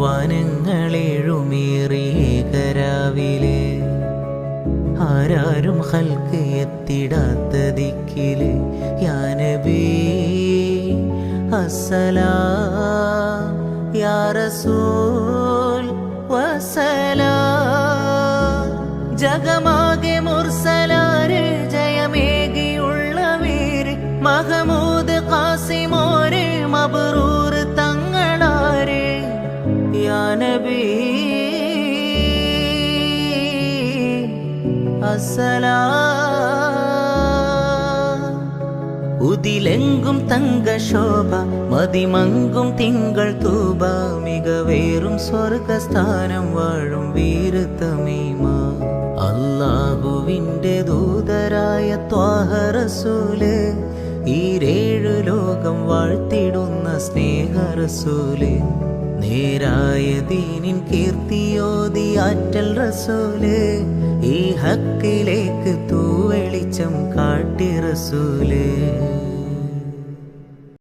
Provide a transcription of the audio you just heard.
വനങ്ങളേഴുമേറിയേകരാവിലെ. ആരാരും ഹൽക്ക് എത്തിടാത്ത ദിക്കിൽ. യാനബി അസ്സലാം യാ റസൂൽ വസലാം ജഗമാകെ മുർസലാര് ജയമേകിയുള്ളവേര്. മഹമൂദ് കാസിമോരെ മബറൂ നബി. ഉതിലെങ്കും തങ്കശോഭ മതിമങ്കും തിങ്കൾ തൂബ മികവേറും സ്വർഗസ്ഥാനം വാഴും വീരത്തമീമ. അള്ളാഹുവിന്റെ ദൂതരായ ത്വാഹറസൂൽ ഈരേഴു ലോകം വാഴ്ത്തിടുന്ന സ്നേഹറസൂൽ. നേരായ ദീനിൻ കീർത്തിയോതി ആറ്റൽ റസൂൽ ഈ ഹക്കിലേക്ക് തൂവെളിച്ചം കാട്ടി റസൂൽ.